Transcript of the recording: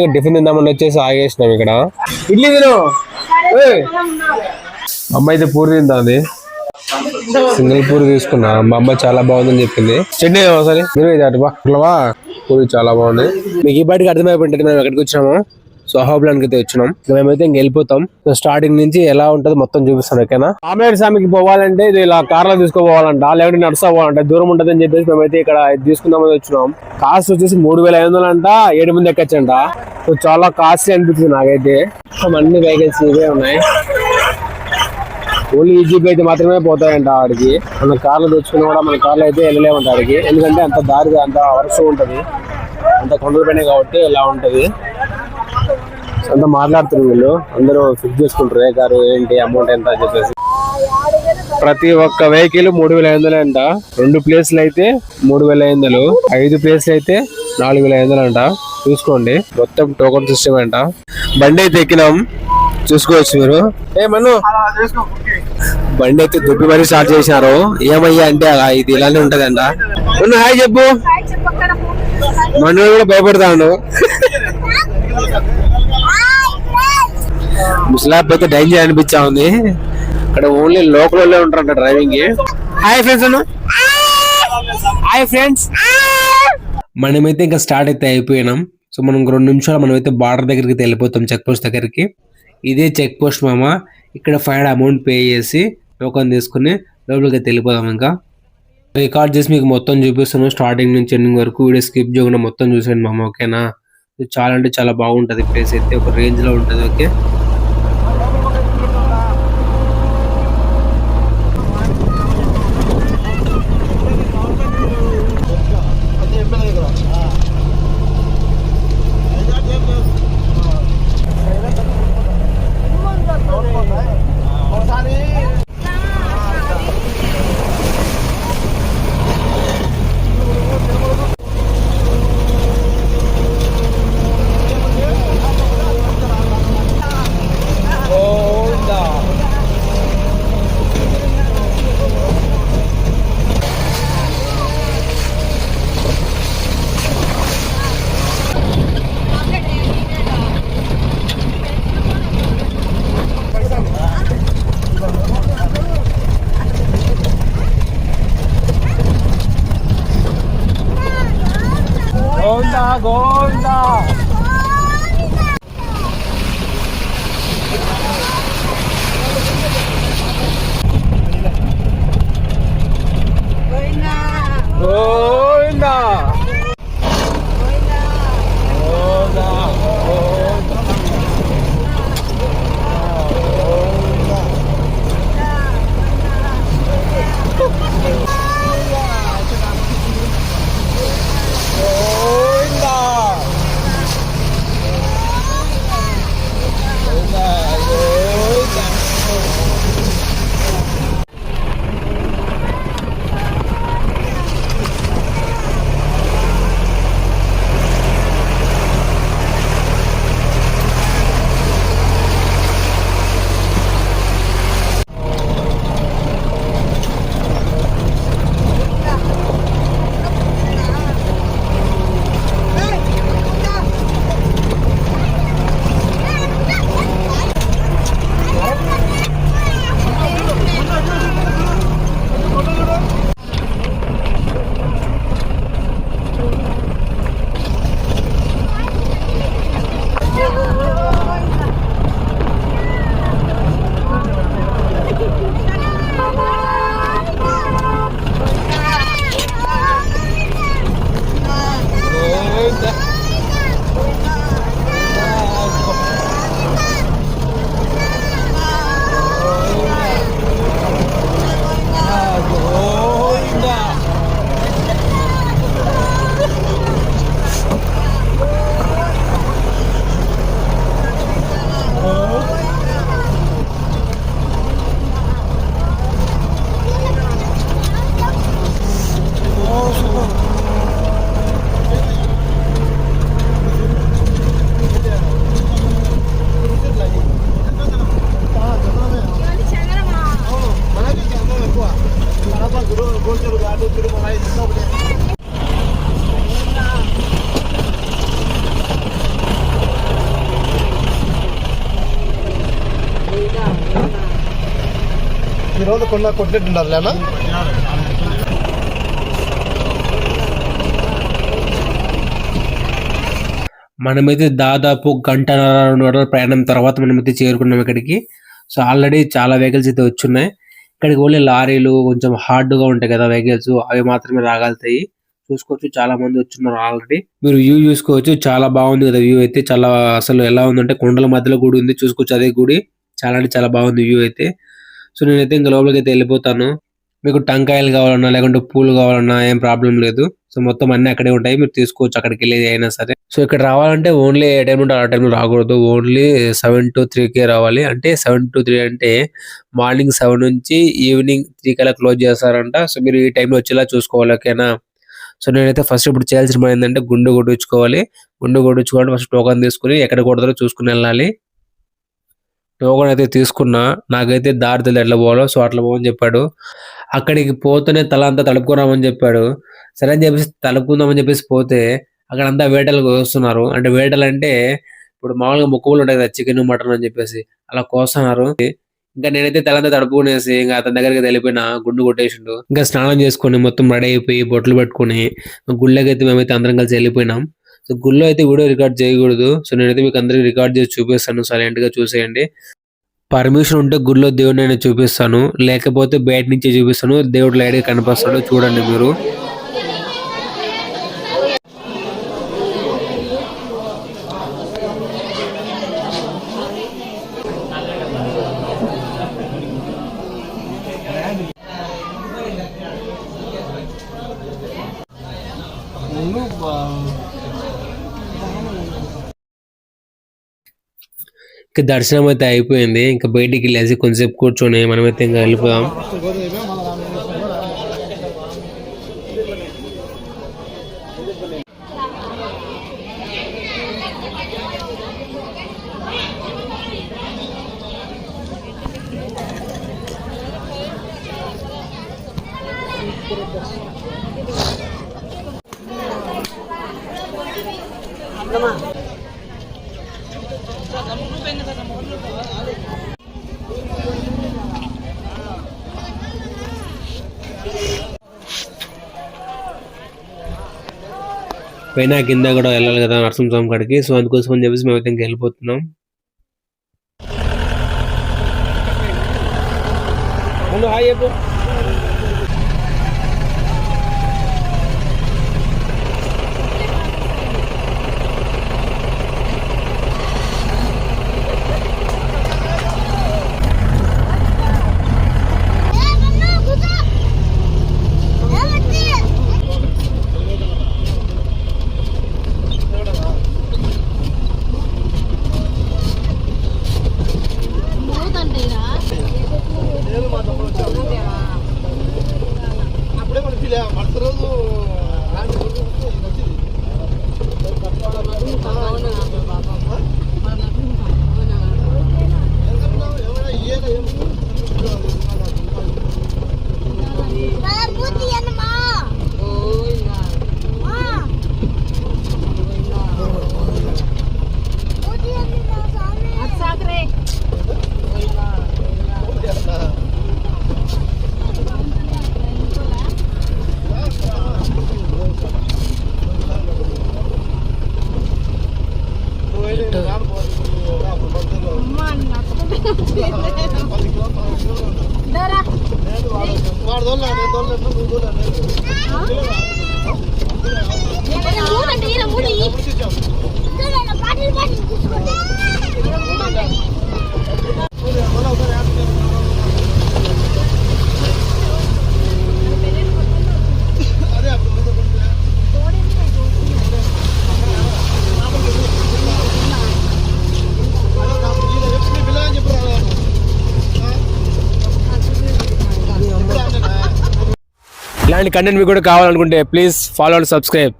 ఇక టిఫిన్ తిందామని వచ్చేసి ఆగేసినాం ఇక్కడ. ఇడ్లీ తిను. అమ్మ అయితే పూరి తింటుంది సింగిల్ పూరి తీసుకున్నా. మా అమ్మ చాలా బాగుందని చెప్పింది. చట్నీ ఒకసారి. మీరు అటు పూరి చాలా బాగుంది. మీకు ఈ బయటకి అర్థమైపోయింటే మేము ఎక్కడికి వచ్చాము సో సోహాబ్లానికి అయితే వచ్చినాం. మేమైతే ఇంక వెళ్ళిపోతాం. సో స్టార్టింగ్ నుంచి ఎలా ఉంటది మొత్తం చూపిస్తాను ఓకేనా? ఆమెడ్ స్వామికి పోవాలంటే ఇది ఇలా కార్లో తీసుకోపోవాలంట లేకుంటే నడుస్తా పోవాలంట దూరం ఉంటుంది అని చెప్పేసి మేమైతే ఇక్కడ తీసుకుందామని వచ్చినాం. కాస్ట్ వచ్చేసి మూడు వేల ఐదు వందలు అంట ఏడు మంది ఎక్కచ్చంట. సో చాలా కాస్ట్లీ అనిపించింది నాకైతే. అన్ని వెహికల్స్ ఇవే ఉన్నాయి. ఓన్లీ ఈ జీప్ అయితే మాత్రమే పోతాయంట ఆడికి. మన కార్లు తెచ్చుకుని కూడా మన కార్లు అయితే వెళ్ళలేమంట ఆడికి. ఎందుకంటే అంత దారి అంత వరుస ఉంటది. అంత కొండలు పైన కాబట్టి ఇలా ఉంటది. అంతా మాట్లాడుతున్నారు వీళ్ళు. అందరూ ఫిక్స్ చేసుకుంటారు. ఏ కారు ఏంటి అమౌంట్ ఎంత అని చెప్పేసి. ప్రతి ఒక్క వెహికల్ మూడు వేల ఐదు వందలు అంట. రెండు ప్లేస్లు అయితే మూడు వేల ఐదు వందలు. ఐదు ప్లేస్లు అయితే నాలుగు వేల ఐదు వందలు అంట. చూసుకోండి. మొత్తం టోకన్ సిస్టమ్ అంట. బండి అయితే ఎక్కినాం. చూసుకోవచ్చు మీరు. ఏ మను బండి అయితే దుబ్బి మరీ స్టార్ట్ చేసినారు. ఏమయ్యా అంటే అలా ఇది ఇలానే ఉంటదంట. హాయ్ చెప్పు. మను కూడా భయపడతాను ముసలాబ్ అయితే డైంజర్ అనిపించా ఉంది. ఇక్కడ ఓన్లీ లోకల్ వాళ్ళే ఉంటారంట driving hi friends hi friends మనమైతే ఇంకా స్టార్ట్ అయితే అయిపోయినాం. సో మనం ఇంకో రెండు నిమిషాలు మనమైతే బార్డర్ దగ్గరికి వెళ్ళిపోతాం చెక్ పోస్ట్ దగ్గరికి. ఇదే చెక్ పోస్ట్ మామ. ఇక్కడ ఫైవ్ అమౌంట్ పే చేసి టోకన్ తీసుకుని లోపలికి అయితే వెళ్ళిపోదాం ఇంకా. రికార్డ్ చేసి మీకు మొత్తం చూపిస్తాను. స్టార్టింగ్ నుంచి ఎండింగ్ వరకు వీడియో స్కిప్ చేయకుండా మొత్తం చూసేయండి మామ ఓకేనా చాలా అంటే చాలా బాగుంటది. ప్లేస్ అయితే ఒక రేంజ్లో ఉంటది ఓకే ఈరోజు కొన్న కొట్టినట్టున్నారు లేనా మనమైతే దాదాపు గంటన్నర రెండు గంటల ప్రయాణం తర్వాత మనమైతే చేరుకున్నాం ఇక్కడికి. సో ఆల్రెడీ చాలా వెహికల్స్ అయితే వచ్చున్నాయి. ఇక్కడికి ఓన్లీ లారీలు కొంచెం హార్డ్గా ఉంటాయి కదా వెహికల్స్ అవి మాత్రమే రాగలుగుతాయి. చూసుకోవచ్చు చాలా మంది వచ్చున్నారు ఆల్రెడీ. మీరు వ్యూ చూసుకోవచ్చు చాలా బాగుంది కదా వ్యూ అయితే. చాలా అసలు ఎలా ఉందంటే కొండల మధ్యలో గుడి ఉంది. చూసుకోవచ్చు అదే గుడి. చాలా అంటే చాలా బాగుంది వ్యూ అయితే. సో నేనైతే ఇంకా లోపలికి అయితే వెళ్ళిపోతాను. మీకు టంకాయలు కావాలన్నా లేకుంటే పూలు కావాలన్నా ఏం ప్రాబ్లం లేదు. సో మొత్తం అన్ని అక్కడే ఉంటాయి. మీరు తీసుకోవచ్చు అక్కడికి వెళ్ళేది అయినా సరే. సో ఇక్కడ రావాలంటే ఓన్లీ ఏ టైం ఉంటే ఆ టైంలో రాకూడదు. ఓన్లీ సెవెన్ టు త్రీ కే రావాలి. అంటే సెవెన్ టు త్రీ అంటే మార్నింగ్ సెవెన్ నుంచి ఈవినింగ్ త్రీ కల్లా క్లోజ్ చేస్తారంట. సో మీరు ఈ టైంలో వచ్చేలా చూసుకోవాలి ఓకేనా? సో నేనైతే ఫస్ట్ ఇప్పుడు చేయాల్సిన పని ఏంటంటే గుండు కొట్టించుకోవాలి. గుండు కొట్టించుకోవాలి ఫస్ట్ టోకన్ తీసుకుని ఎక్కడ కొడతారో చూసుకుని వెళ్ళాలి. టోకన్ అయితే తీసుకున్నా నాకైతే దారి తెలియదు ఎట్లా పోవాలో సో అట్లా పోవని చెప్పాడు. అక్కడికి పోతేనే తల అంతా తడుపుకురామని చెప్పాడు. సరే అని చెప్పేసి తలుపుకుందామని చెప్పేసి పోతే అక్కడ అంతా వేటలు కోస్తున్నారు. అంటే వేటలు అంటే ఇప్పుడు మామూలుగా ముక్కులు ఉంటాయి కదా చికెన్ మటన్ అని చెప్పేసి అలా కోస్తున్నారు. ఇంకా నేనైతే తలంతా తడుపుకునేసి ఇంకా అతని దగ్గరికి వెళ్ళిపోయిన గుండు కొట్టేసిండు. ఇంకా స్నానం చేసుకొని మొత్తం రెడీ అయిపోయి బొట్లు పెట్టుకుని గుళ్ళకైతే అయితే మేమైతే అందరం కలిసి వెళ్ళిపోయినాం. సో గుళ్ళో అయితే వీడియో రికార్డ్ చేయకూడదు. సో నేనైతే మీకు అందరికి రికార్డ్ చేసి చూపిస్తాను. సైలెంట్గా చూసేయండి. పర్మిషన్ ఉంటే గుళ్ళో దేవుడిని నేను చూపిస్తాను. లేకపోతే బయట నుంచే చూపిస్తాను. దేవుడు లైట్గా కనిపిస్తాడు. చూడండి మీరు. ఇంకా దర్శనం అయితే అయిపోయింది. ఇంకా బయటికి వెళ్ళేసి కొంచెంసేపు కూర్చొని మనమైతే ఇంకా వెళ్ళిపోదాం. పైన కింద కూడా వెళ్ళాలి కదా నరసింహస్వామి కాడికి. సో అందుకోసం అని చెప్పేసి మేమైతే ఇంకా వెళ్ళిపోతున్నాం. హాయ్ చెప్పు. వాడు దోళ్ళ నేను దోళ్ళ నువ్వు దోళ్ళ అదే అప్పుడు పిల్లలని చెప్పు ఇలాంటి కంటెంట్ మీకు కూడా కావాలనుకుంటే ప్లీజ్ ఫాలో అండ్ సబ్స్క్రైబ్